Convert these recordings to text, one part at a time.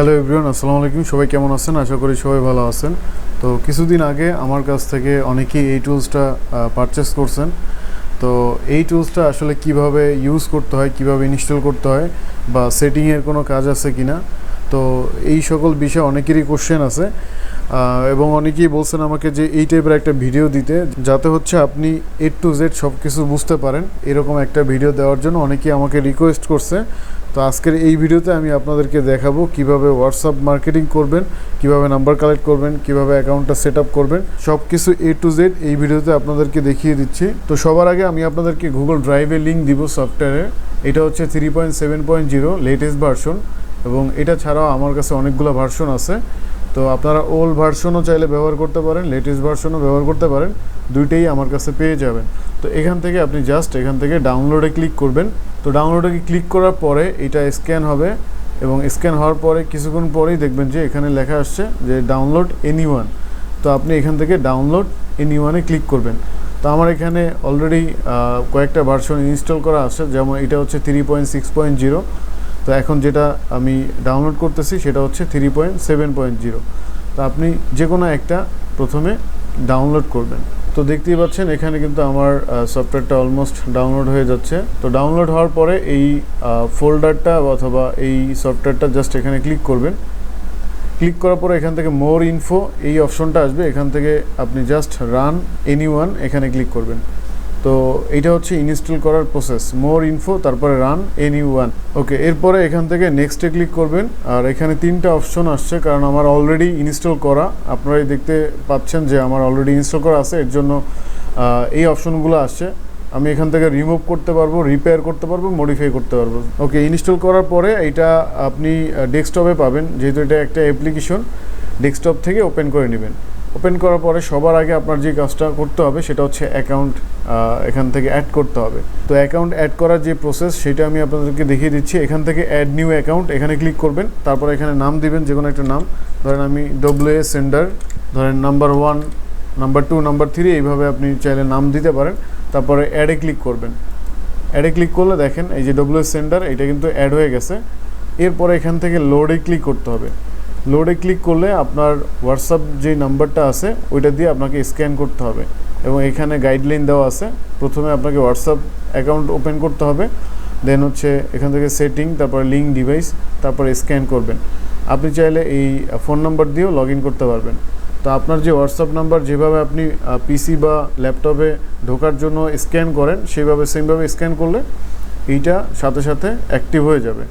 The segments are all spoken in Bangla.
হ্যালো এভরিওয়ান আসসালামু আলাইকুম। সবাই কেমন আছেন? আশা করি সবাই ভালো আছেন। তো কিছুদিন আগে আমার কাছ থেকে অনেকেই এই টুলসটা পারচেস করছেন। তো এই টুলসটা আসলে কীভাবে ইউজ করতে হয়, কীভাবে ইনস্টল করতে হয় বা সেটিংয়ের কোনো কাজ আছে কি না তো এই সকল বিষয়ে অনেকেরই কোশ্চেন আছে। এবং অনেকেই বলছেন আমাকে যে এই টাইপের একটা ভিডিও দিতে, যাতে হচ্ছে আপনি এ টু জেড সব কিছু বুঝতে পারেন। এরকম একটা ভিডিও দেওয়ার জন্য অনেকেই আমাকে রিকোয়েস্ট করছে। তো আজকের এই ভিডিওতে আমি আপনাদেরকে দেখাবো কীভাবে হোয়াটসঅ্যাপ মার্কেটিং করবেন, কীভাবে নাম্বার কালেক্ট করবেন, কীভাবে অ্যাকাউন্টটা সেট আপ করবেন। সব কিছু এ টু জেড এই ভিডিওতে আপনাদেরকে দেখিয়ে দিচ্ছি। তো সবার আগে আমি আপনাদেরকে গুগল ড্রাইভে লিঙ্ক দিব সফটওয়্যারে এটা হচ্ছে three point seven point zero latest version এবং এটা ছাড়াও আমার কাছে অনেকগুলো ভার্সন আছে। তো আপনারা ওল্ড ভার্সনও চাইলে ব্যবহার করতে পারেন লেটেস্ট ভার্সনও ব্যবহার করতে পারেন, দুইটাই আমার কাছে পেয়ে যাবেন। তো এখান থেকে আপনি জাস্ট এখান থেকে ডাউনলোডে ক্লিক করবেন। তো ডাউনলোডে ক্লিক করার পরে এটা স্ক্যান হবে এবং স্ক্যান হওয়ার পরে কিছুক্ষণ পরেই দেখবেন যে এখানে লেখা আসছে যে ডাউনলোড এনি ওয়ান তো আপনি এখান থেকে ডাউনলোড এনি ওয়ানে ক্লিক করবেন। তো আমার এখানে অলরেডি কয়েকটা ভার্সন ইনস্টল করা আছে, যেমন এটা হচ্ছে three point six point zero তো এখন যেটা আমি ডাউনলোড করতেছি সেটা হচ্ছে three point seven point zero তো আপনি যে কোনো একটা প্রথমে ডাউনলোড করবেন। তো দেখতেই পাচ্ছেন এখানে কিন্তু আমার সফটওয়্যারটা অলমোস্ট ডাউনলোড হয়ে যাচ্ছে। তো ডাউনলোড হওয়ার পরে এই ফোল্ডারটা অথবা এই সফটওয়্যারটা জাস্ট এখানে ক্লিক করবেন। ক্লিক করার পরে এখান থেকে মোর ইনফো এই অপশনটা আসবে। এখান থেকে আপনি জাস্ট রান এনি ওয়ান এখানে ক্লিক করবেন। তো এটা হচ্ছে ইনস্টল করার প্রসেস মোর ইনফো তারপরে রান এনি ওয়ান ওকে এরপরে এখান থেকে নেক্সটে ক্লিক করবেন। আর এখানে তিনটা অপশন আসছে, কারণ আমার অলরেডি ইনস্টল করা। আপনারাই দেখতে পাচ্ছেন যে আমার অলরেডি ইনস্টল করা আছে, এর জন্য এই অপশনগুলো আসছে। আমি এখান থেকে রিমুভ করতে পারব রিপেয়ার করতে পারব মডিফাই করতে পারব। ওকে ইনস্টল করার পরে এটা আপনি ডেস্কটপে পাবেন। যেহেতু এটা একটা অ্যাপ্লিকেশন ডেস্কটপ থেকে ওপেন করে নেবেন। ওপেন করার পরে সবার আগে আপনার যে কাজটা করতে হবে সেটা হচ্ছে অ্যাকাউন্ট এখান থেকে অ্যাড করতে হবে। তো অ্যাকাউন্ট অ্যাড করার যে প্রসেস সেটা আমি আপনাদেরকে দেখিয়ে দিচ্ছি। এখান থেকে অ্যাড নিউ অ্যাকাউন্ট, এখানে ক্লিক করবেন, তারপর এখানে নাম দিবেন যে কোনো একটা নাম। ধরেন আমি ডব্লিউ এ সেন্ডার ধরেন number one number two number three এইভাবে আপনি চাইলে নাম দিতে পারেন। তারপরে অ্যাডে ক্লিক করবেন। অ্যাডে ক্লিক করলে দেখেন, এই যে ডব্লিউ সেন্টার এটা কিন্তু অ্যাড হয়ে গেছে। এরপরে এখান থেকে লোডে ক্লিক করতে হবে। লোডে ক্লিক করলে আপনার হোয়াটসঅ্যাপ যে নাম্বারটা আছে, ওইটা দিয়ে আপনাকে স্ক্যান করতে হবে এবং এখানে গাইডলাইন দেওয়া আছে। প্রথমে আপনাকে হোয়াটসঅ্যাপ অ্যাকাউন্ট ওপেন করতে হবে, দেন হচ্ছে এখান থেকে সেটিং, তারপর লিঙ্ক ডিভাইস, তারপরে স্ক্যান করবেন। আপনি চাইলে এই ফোন নাম্বার দিয়েও লগ করতে পারবেন। তো আপনার যে হোয়াটসঅ্যাপ নাম্বার যেভাবে আপনি পিসি বা ল্যাপটপে ঢোকার জন্য স্ক্যান করেন, সেইভাবে, সেমভাবে স্ক্যান করলে এইটা সাথে সাথে অ্যাক্টিভ হয়ে যাবে।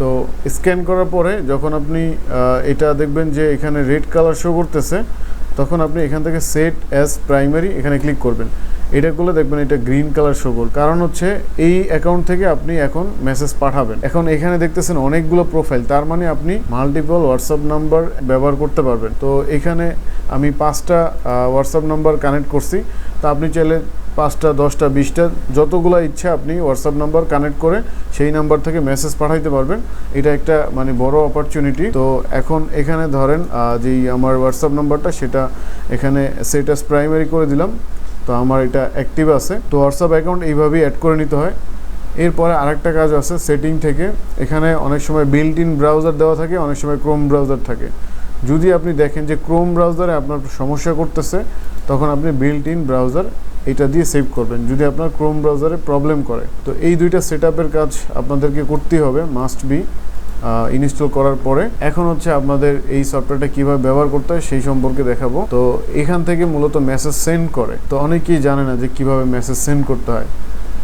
তো স্ক্যান করার পরে যখন আপনি এটা দেখবেন যে এখানে রেড কালার শো করতেছে, তখন আপনি এখান থেকে সেট অ্যাজ প্রাইমারি এখানে ক্লিক করবেন। এটা করলে দেখবেন এটা গ্রিন কালার শো করবে। কারণ হচ্ছে এই অ্যাকাউন্ট থেকে আপনি এখন মেসেজ পাঠাবেন। এখন এখানে দেখতেছেন অনেকগুলো প্রোফাইল তার মানে আপনি মাল্টিপল হোয়াটসঅ্যাপ নাম্বার ব্যবহার করতে পারবেন। তো এখানে আমি পাঁচটা হোয়াটসঅ্যাপ নাম্বার কানেক্ট করছি। তা আপনি চাইলে পাঁচটা, দশটা, বিশটা, যতগুলো ইচ্ছা আপনি হোয়াটসঅ্যাপ নাম্বার কানেক্ট করে সেই নাম্বার থেকে মেসেজ পাঠাইতে পারবেন। এটা একটা মানে বড় অপরচুনিটি তো এখন এখানে ধরেন যেই আমার হোয়াটসঅ্যাপ নাম্বারটা সেটা এখানে সেটাস প্রাইমারি করে দিলাম। তো আমার এটা অ্যাক্টিভ আছে। তো হোয়াটসঅ্যাপ অ্যাকাউন্ট এইভাবেই অ্যাড করে নিতে হয়। এরপরে আরেকটা কাজ আছে সেটিং থেকে। এখানে অনেক সময় বিল্ট ইন ব্রাউজার দেওয়া থাকে, অনেক সময় ক্রোম ব্রাউজার থাকে। যদি আপনি দেখেন যে ক্রোম ব্রাউজারে আপনার সমস্যা করতেছে তখন আপনি বিল্ট ইন ব্রাউজার এটা দিয়ে সেভ করবেন। যদি আপনার ক্রোম ব্রাউজারে প্রবলেম করে, তো এই দুইটা সেট কাজ আপনাদেরকে করতেই হবে মাস্ট বি ইনস্টল করার পরে। এখন হচ্ছে আপনাদের এই সফটওয়্যারটা কীভাবে ব্যবহার করতে হয় সেই সম্পর্কে দেখাবো। তো এখান থেকে মূলত মেসেজ সেন্ড করে। তো অনেকেই জানে না যে কীভাবে মেসেজ সেন্ড করতে হয়।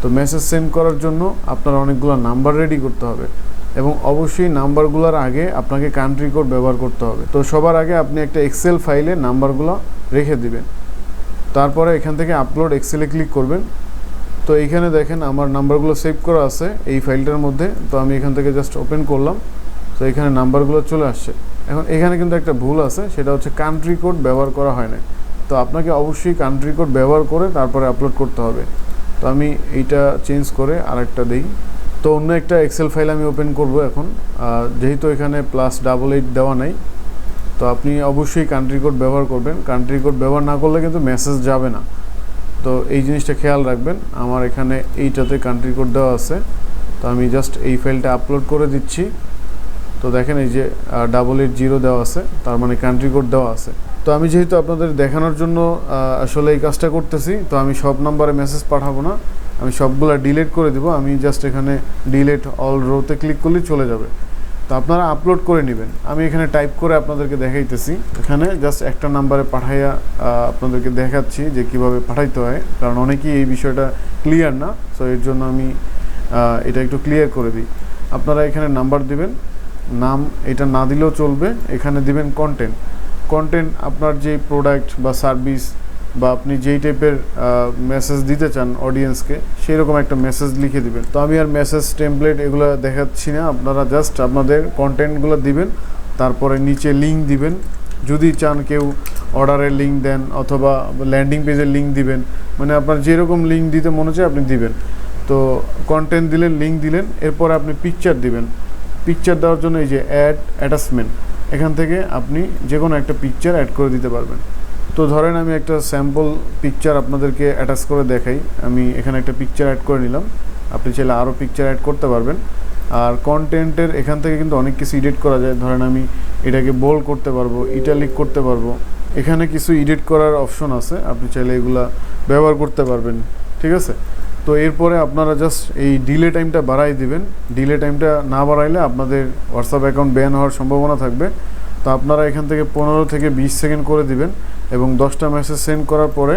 তো মেসেজ সেন্ড করার জন্য আপনার অনেকগুলো নাম্বার রেডি করতে হবে এবং অবশ্যই নাম্বারগুলোর আগে আপনাকে কান্ট্রি কোড ব্যবহার করতে হবে। তো সবার আগে আপনি একটা এক্সেল ফাইলে নাম্বারগুলো রেখে দিবেন। তারপরে এখান থেকে আপলোড এক্সেলে ক্লিক করবেন। তো এইখানে দেখেন আমার নাম্বারগুলো সেভ করা আছে এই ফাইলটার মধ্যে। তো আমি এখান থেকে জাস্ট ওপেন করলাম। তো এখানে নাম্বারগুলো চলে আসছে। এখন এখানে কিন্তু একটা ভুল আছে, সেটা হচ্ছে কান্ট্রি কোড ব্যবহার করা হয় না তো আপনাকে অবশ্যই কান্ট্রি কোড ব্যবহার করে তারপরে আপলোড করতে হবে। তো আমি এইটা চেঞ্জ করে আরেকটা দিই। তো অন্য একটা এক্সেল ফাইল আমি ওপেন করব এখন। যেহেতু এখানে প্লাস ডাবল এইট দেওয়া নাই তো আপনি অবশ্যই কান্ট্রি কোড ব্যবহার করবেন। কান্ট্রি কোড ব্যবহার না করলে কিন্তু মেসেজ যাবে না। তো এই জিনিসটা খেয়াল রাখবেন। আমার এখানে এইটাতে কান্ট্রি কোড দেওয়া আছে। তো আমি জাস্ট এই ফাইলটা আপলোড করে দিচ্ছি। তো দেখেন এই যে ডাবল এইট জিরো দেওয়া আছে। তার মানে কান্ট্রি কোড দেওয়া আছে। তো আমি যেহেতু আপনাদের দেখানোর জন্য আসলে এই কাজটা করতেছি, তো আমি সব নাম্বারে মেসেজ পাঠাবো না। আমি সবগুলা ডিলেট করে দিব। আমি জাস্ট এখানে ডিলেট অল রোতে ক্লিক করলেই চলে যাবে। তো আপনারা আপলোড করে নেবেন। আমি এখানে টাইপ করে আপনাদেরকে দেখাইতেছি। এখানে জাস্ট একটা নাম্বারে পাঠাইয়া আপনাদেরকে দেখাচ্ছি যে কীভাবে পাঠাইতে হয়। কারণ অনেকেই এই বিষয়টা ক্লিয়ার না সো এর জন্য আমি এটা একটু ক্লিয়ার করে দিই। আপনারা এখানে নাম্বার দিবেন। নাম এটা না দিলেও চলবে। এখানে দিবেন কন্টেন্ট কন্টেন্ট আপনার যে প্রোডাক্ট বা সার্ভিস বা আপনি যেই টাইপের মেসেজ দিতে চান অডিয়েন্সকে সেই রকম একটা মেসেজ লিখে দিবেন। তো আমি আর মেসেজ টেমপ্লেট এগুলো দেখাচ্ছি না, আপনারা জাস্ট আপনাদের কন্টেন্টগুলো দিবেন, তারপরে নিচে লিঙ্ক দিবেন। যদি চান কেউ অর্ডারের লিঙ্ক দেন অথবা ল্যান্ডিং পেজের লিঙ্ক দিবেন মানে আপনার যেরকম লিঙ্ক দিতে মনে চায় আপনি দিবেন। তো কন্টেন্ট দিলেন লিঙ্ক দিলেন, এরপরে আপনি পিকচার দিবেন। পিকচার দেওয়ার জন্য এই যে অ্যাড অ্যাটাচমেন্ট এখান থেকে আপনি যে কোনো একটা পিকচার অ্যাড করে দিতে পারবেন। তো ধরেন আমি একটা স্যাম্পল পিকচার আপনাদেরকে অ্যাটাচ করে দেখাই। আমি এখানে একটা পিকচার অ্যাড করে নিলাম। আপনি চাইলে আরও পিকচার অ্যাড করতে পারবেন। আর কন্টেন্টের এখান থেকে কিন্তু অনেক কিছু এডিট করা যায়। ধরেন আমি এটাকে বোল করতে পারব ইটালিক করতে পারব। এখানে কিছু এডিট করার অপশন আছে। আপনি চাইলে এগুলা ব্যবহার করতে পারবেন। ঠিক আছে? তো এরপরে আপনারা জাস্ট এই ডিলে টাইমটা বাড়াই দিবেন। ডিলে টাইমটা না বাড়াইলে আপনাদের হোয়াটসঅ্যাপ অ্যাকাউন্ট ব্যান হওয়ার সম্ভাবনা থাকবে। তো আপনারা এখান থেকে পনেরো থেকে বিশ সেকেন্ড করে দিবেন। এবং দশটা মেসেজ সেন্ড করার পরে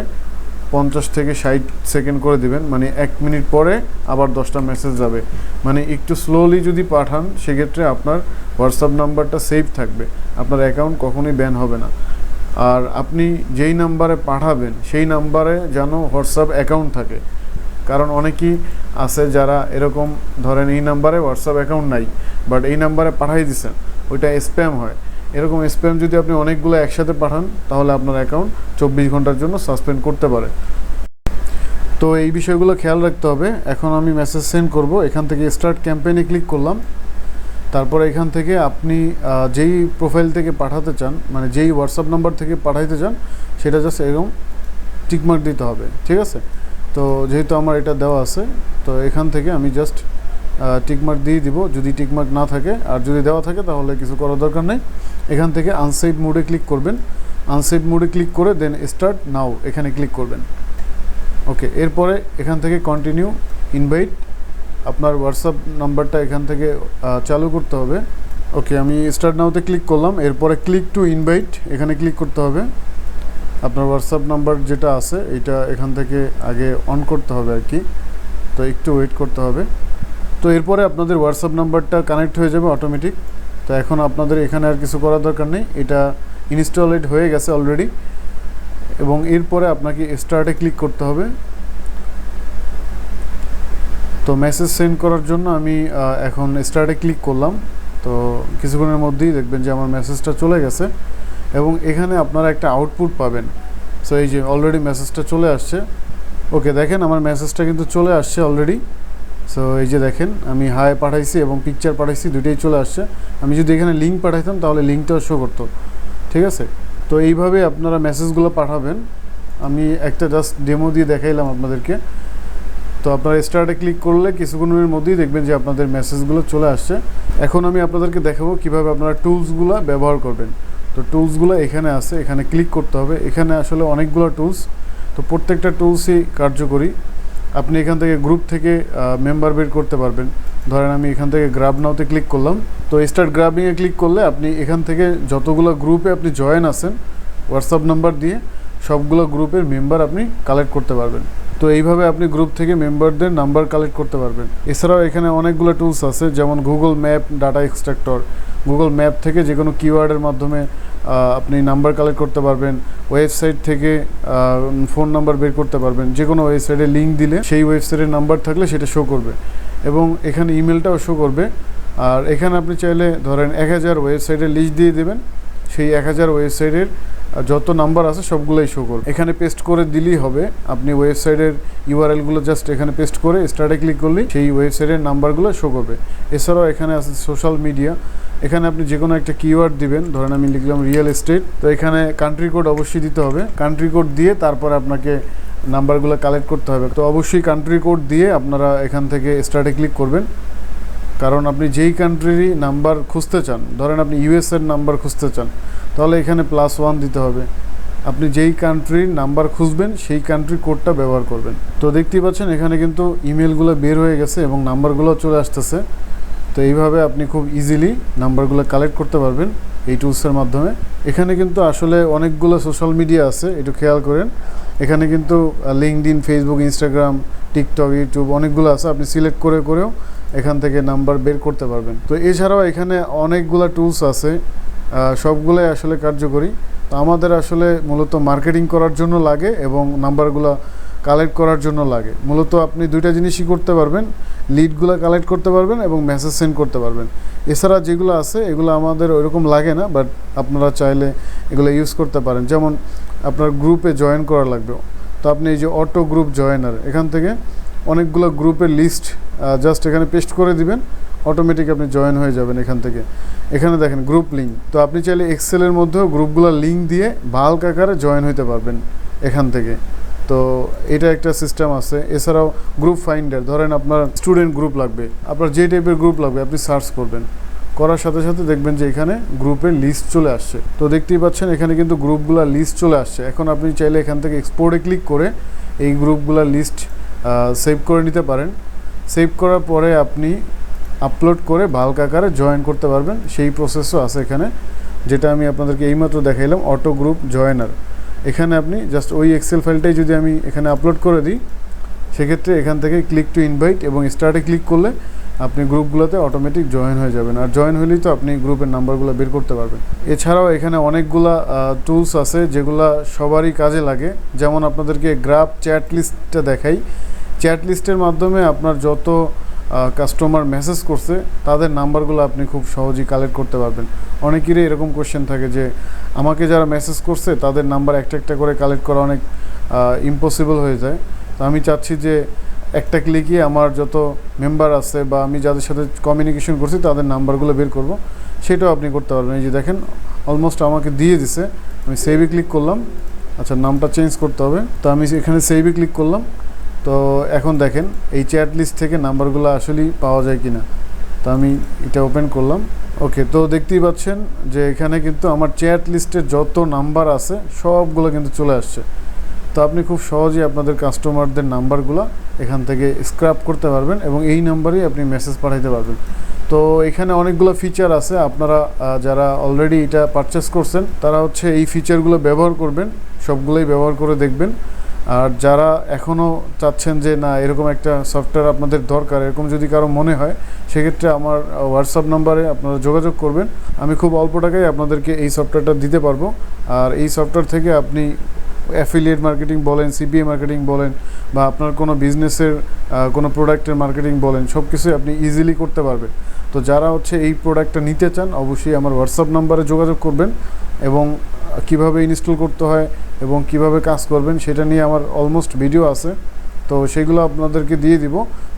পঞ্চাশ থেকে ষাট সেকেন্ড করে দিবেন। মানে এক মিনিট পরে আবার দশটা মেসেজ যাবে। মানে একটু স্লোলি যদি পাঠান, সেক্ষেত্রে আপনার হোয়াটসঅ্যাপ নাম্বারটা সেভ থাকবে। আপনার অ্যাকাউন্ট কখনোই ব্যান হবে না। আর আপনি যেই নাম্বারে পাঠাবেন, সেই নাম্বারে যেন হোয়াটসঅ্যাপ অ্যাকাউন্ট থাকে। কারণ অনেকেই আছে যারা এরকম, ধরেন এই নাম্বারে হোয়াটসঅ্যাপ অ্যাকাউন্ট নাই বাট এই নাম্বারে পাঠাই দিছেন, ওইটা স্প্যাম হয়। এরকম স্প্যাম যদি আপনি অনেকগুলো একসাথে পাঠান, তাহলে আপনার অ্যাকাউন্ট চব্বিশ ঘণ্টার জন্য সাসপেন্ড করতে পারে। তো এই বিষয়গুলো খেয়াল রাখতে হবে। এখন আমি মেসেজ সেন্ড করব। এখান থেকে স্টার্ট ক্যাম্পেইনে ক্লিক করলাম। তারপরে এখান থেকে আপনি যেই প্রোফাইল থেকে পাঠাতে চান মানে যেই হোয়াটসঅ্যাপ নাম্বার থেকে পাঠাইতে চান, সেটা জাস্ট এরকম টিকমার্ক দিতে হবে। ঠিক আছে? তো যেহেতু আমার এটা দেওয়া আছে, তো এখান থেকে আমি জাস্ট টিকমার্ক দিয়ে দিব। যদি টিকমার্ক না থাকে আর যদি দেওয়া থাকে, তাহলে কিছু করার দরকার নেই। এখান থেকে আনসেভ মোডে ক্লিক করবেন। আনসেভ মোডে ক্লিক করে দেন স্টার্ট নাও এখানে ক্লিক করবেন। ওকে এরপরে এখান থেকে কন্টিনিউ ইনভাইট আপনার হোয়াটসঅ্যাপ নাম্বারটা এখান থেকে চালু করতে হবে। ওকে আমি স্টার্ট নাওতে ক্লিক করলাম। এরপরে ক্লিক টু ইনভাইট এখানে ক্লিক করতে হবে। আপনার হোয়াটসঅ্যাপ নাম্বার যেটা আছে এটা এখান থেকে আগে অন করতে হবে আর কি। তো একটু ওয়েট করতে হবে। তো এরপরে আপনাদের হোয়াটসঅ্যাপ নাম্বারটা কানেক্ট হয়ে যাবে অটোমেটিক তো এখন আপনাদের এখানে আর কিছু করার দরকার নেই। এটা ইনস্টলেড হয়ে গেছে অলরেডি এবং এরপরে আপনাকে স্টার্টে ক্লিক করতে হবে। তো মেসেজ সেন্ড করার জন্য আমি এখন স্টার্টে ক্লিক করলাম। তো কিছুক্ষণের মধ্যেই দেখবেন যে আমার মেসেজটা চলে গেছে। এবং এখানে আপনারা একটা আউটপুট পাবেন। সো এই যে অলরেডি মেসেজটা চলে আসছে। ওকে দেখেন আমার মেসেজটা কিন্তু চলে আসছে অলরেডি সো এই যে দেখেন, আমি হাই পাঠাইছি এবং পিকচার পাঠাইছি দুটোই চলে আসছে। আমি যদি এখানে লিঙ্ক পাঠাইতাম, তাহলে লিঙ্কটাও শো করতো। ঠিক আছে? তো এইভাবে আপনারা মেসেজগুলো পাঠাবেন। আমি একটা জাস্ট ডেমো দিয়ে দেখাইলাম আপনাদেরকে। তো আপনারা স্টার্টে ক্লিক করলে কিছুক্ষণের মধ্যেই দেখবেন যে আপনাদের মেসেজগুলো চলে আসছে। এখন আমি আপনাদেরকে দেখাবো কীভাবে আপনারা টুলসগুলো ব্যবহার করবেন। তো টুলসগুলো এখানে আছে, এখানে ক্লিক করতে হবে। এখানে আসলে অনেকগুলো টুলস তো প্রত্যেকটা টুলসই কার্যকরী। আপনি এখান থেকে গ্রুপ থেকে মেম্বার বের করতে পারবেন। ধরেন আমি এখান থেকে গ্রাব নাওতে ক্লিক করলাম। তো স্টার্ট গ্রাবিংয়ে ক্লিক করলে আপনি এখান থেকে যতগুলো গ্রুপে আপনি জয়েন আছেন হোয়াটসঅ্যাপ নাম্বার দিয়ে সবগুলো গ্রুপের মেম্বার আপনি কালেক্ট করতে পারবেন। তো এইভাবে আপনি গ্রুপ থেকে মেম্বারদের নাম্বার কালেক্ট করতে পারবেন। এছাড়াও এখানে অনেকগুলো টুলস আছে, যেমন Google map data extractor Google map থেকে যে কোনো কিওয়ার্ডের মাধ্যমে আপনি নাম্বার কালেক্ট করতে পারবেন ওয়েবসাইট থেকে ফোন নাম্বার বের করতে পারবেন, যে কোনো ওয়েবসাইটে লিঙ্ক দিলে সেই ওয়েবসাইটের নাম্বার থাকলে সেটা শো করবে এবং এখানে ইমেলটাও শো করবে। আর এখানে আপনি চাইলে ধরেন এক হাজার ওয়েবসাইটের লিস্ট দিয়ে দেবেন, সেই এক হাজার ওয়েবসাইটের যত নাম্বার আছে সবগুলোই শো করবে। এখানে পেস্ট করে দিলেই হবে, আপনি ওয়েবসাইটের ইউআরএলগুলো জাস্ট এখানে পেস্ট করে স্টার্টে ক্লিক করলেই সেই ওয়েবসাইটের নাম্বারগুলো শো করবে। এছাড়াও এখানে আছে সোশ্যাল মিডিয়া এখানে আপনি যে কোনো একটা কিওয়ার্ড দিবেন, ধরেন আমি লিখলাম রিয়েল এস্টেট তো এখানে কান্ট্রি কোড অবশ্যই দিতে হবে। কান্ট্রি কোড দিয়ে তারপরে আপনাকে নাম্বারগুলো কালেক্ট করতে হবে। তো অবশ্যই কান্ট্রি কোড দিয়ে আপনারা এখান থেকে স্টার্টে ক্লিক করবেন। কারণ আপনি যেই কান্ট্রিরই নাম্বার খুঁজতে চান, ধরেন আপনি ইউএসের নাম্বার খুঁজতে চান, তাহলে এখানে প্লাস ওয়ান দিতে হবে। আপনি যেই কান্ট্রির নাম্বার খুঁজবেন, সেই কান্ট্রি কোডটা ব্যবহার করবেন। তো দেখতেই পাচ্ছেন, এখানে কিন্তু ইমেলগুলো বের হয়ে গেছে এবং নাম্বারগুলো চলে আসতেছে। তো এইভাবে আপনি খুব ইজিলি নাম্বারগুলো কালেক্ট করতে পারবেন এই টুলসের মাধ্যমে। এখানে কিন্তু আসলে অনেকগুলো সোশ্যাল মিডিয়া আছে, একটু খেয়াল করেন। এখানে কিন্তু LinkedIn Facebook Instagram TikTok YouTube অনেকগুলো আছে, আপনি সিলেক্ট করে করেও এখান থেকে নাম্বার বের করতে পারবেন। তো এছাড়াও এখানে অনেকগুলো টুলস আছে সবগুলোই আসলে কার্যকরী। তো আমাদের আসলে মূলত মার্কেটিং করার জন্য লাগে এবং নাম্বারগুলো কালেক্ট করার জন্য লাগে। মূলত আপনি দুইটা জিনিসই করতে পারবেন। লিডগুলো কালেক্ট করতে পারবেন এবং মেসেজ সেন্ড করতে পারবেন। এছাড়া যেগুলো আছে, এগুলো আমাদের ওইরকম লাগে না বাট আপনারা চাইলে এগুলো ইউজ করতে পারেন। যেমন আপনার গ্রুপে জয়েন করা লাগবে। তো আপনি এই যে অটো গ্রুপ জয়েনার এখান থেকে অনেকগুলো গ্রুপের লিস্ট জাস্ট এখানে পেস্ট করে দিবেন অটোমেটিক আপনি জয়েন হয়ে যাবেন এখান থেকে। এখানে দেখেন গ্রুপ লিঙ্ক তো আপনি চাইলে এক্সেলের মধ্যেও গ্রুপগুলোর লিঙ্ক দিয়ে বাল্ক আকারে জয়েন হইতে পারবেন এখান থেকে। তো এটা একটা সিস্টেম আছে। এছাড়াও গ্রুপ ফাইন্ডার ধরেন আপনার স্টুডেন্ট গ্রুপ লাগবে। আপনার যে টাইপের গ্রুপ লাগবে, আপনি সার্চ করবেন। করার সাথে সাথে দেখবেন যে এখানে গ্রুপের লিস্ট চলে আসছে। তো দেখতেই পাচ্ছেন, এখানে কিন্তু গ্রুপগুলোর লিস্ট চলে আসছে। এখন আপনি চাইলে এখান থেকে এক্সপোর্টে ক্লিক করে এই গ্রুপগুলোর লিস্ট সেভ করে নিতে পারেন। সেভ করার পরে আপনি আপলোড করে বাল্ক আকারে জয়েন করতে পারবেন। সেই প্রসেসও আছে এখানে, যেটা আমি আপনাদেরকে এইমাত্র দেখাইলাম অটো গ্রুপ জয়েনার এখানে আপনি জাস্ট ওই এক্সেল ফাইলটাই যদি আমি এখানে আপলোড করে দিই, সেক্ষেত্রে এখান থেকে ক্লিক টু ইনভাইট এবং স্টার্টে ক্লিক করলে আপনি গ্রুপগুলোতে অটোমেটিক জয়েন হয়ে যাবেন। আর জয়েন হলেই তো আপনি গ্রুপের নাম্বারগুলো বের করতে পারবেন। এছাড়াও এখানে অনেকগুলা টুলস আছে যেগুলা সবারই কাজে লাগে। যেমন আপনাদেরকে গ্রাফ চ্যাট লিস্টটা দেখাই। চ্যাট লিস্টের মাধ্যমে আপনার যত কাস্টমার মেসেজ করছে, তাদের নাম্বারগুলো আপনি খুব সহজেই কালেক্ট করতে পারবেন। অনেকেরই এরকম কোশ্চেন থাকে যে, আমাকে যারা মেসেজ করছে, তাদের নাম্বার একটা একটা করে কালেক্ট করা অনেক ইম্পসিবল হয়ে যায়। তো আমি চাচ্ছি যে, একটা ক্লিকই আমার যত মেম্বার আছে বা আমি যাদের সাথে কমিউনিকেশন করছি, তাদের নাম্বারগুলো বের করব। সেটাও আপনি করতে পারবেন। এই যে দেখেন অলমোস্ট আমাকে দিয়ে দিছে। আমি সেভে ক্লিক করলাম। আচ্ছা নামটা চেঞ্জ করতে হবে। তো আমি এখানে সেভে ক্লিক করলাম। তো এখন দেখেন, এই চ্যাট লিস্ট থেকে নাম্বারগুলো আসলেই পাওয়া যায় কি না তো আমি এটা ওপেন করলাম। ওকে তো দেখতেই পাচ্ছেন যে এখানে কিন্তু আমার চ্যাট লিস্টে যত নাম্বার আছে, সবগুলো কিন্তু চলে আসছে। তো আপনি খুব সহজেই আপনাদের কাস্টমারদের নাম্বারগুলো এখান থেকে স্ক্র্যাপ করতে পারবেন এবং এই নাম্বারেই আপনি মেসেজ পাঠাইতে পারবেন। তো এখানে অনেকগুলো ফিচার আছে। আপনারা যারা অলরেডি এটা পারচেস করছেন, তারা হচ্ছে এই ফিচারগুলো ব্যবহার করবেন, সবগুলোই ব্যবহার করে দেখবেন। আর যারা এখনও চাচ্ছেন যে, না, এরকম একটা সফটওয়্যার আপনাদের দরকার, এরকম যদি কারও মনে হয়, সেক্ষেত্রে আমার হোয়াটসঅ্যাপ নাম্বারে আপনারা যোগাযোগ করবেন। আমি খুব অল্প টাকায় আপনাদেরকে এই সফটওয়্যারটা দিতে পারব। আর এই সফটওয়্যার থেকে আপনি অ্যাফিলিয়েট মার্কেটিং বলেন সিপিএ মার্কেটিং বলেন, বা আপনার কোনো বিজনেসের কোনো প্রোডাক্টের মার্কেটিং বলেন সব কিছুই আপনি ইজিলি করতে পারবেন। তো যারা হচ্ছে এই প্রোডাক্টটা নিতে চান, অবশ্যই আমার হোয়াটসঅ্যাপ নাম্বারে যোগাযোগ করবেন এবং কীভাবে ইনস্টল করতে হয় এবং কীভাবে কাজ করবেন সেটা নিয়ে আমার অলমোস্ট ভিডিও আছে। তো সেগুলো আপনাদেরকে দিয়ে দিব,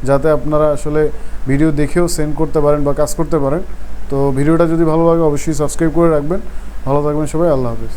যাতে আপনারা আসলে ভিডিও দেখেও সেন্ড করতে পারেন বা কাজ করতে পারেন। তো ভিডিওটা যদি ভালো লাগে অবশ্যই সাবস্ক্রাইব করে রাখবেন। ভালো থাকবেন সবাই, আল্লাহ হাফিজ।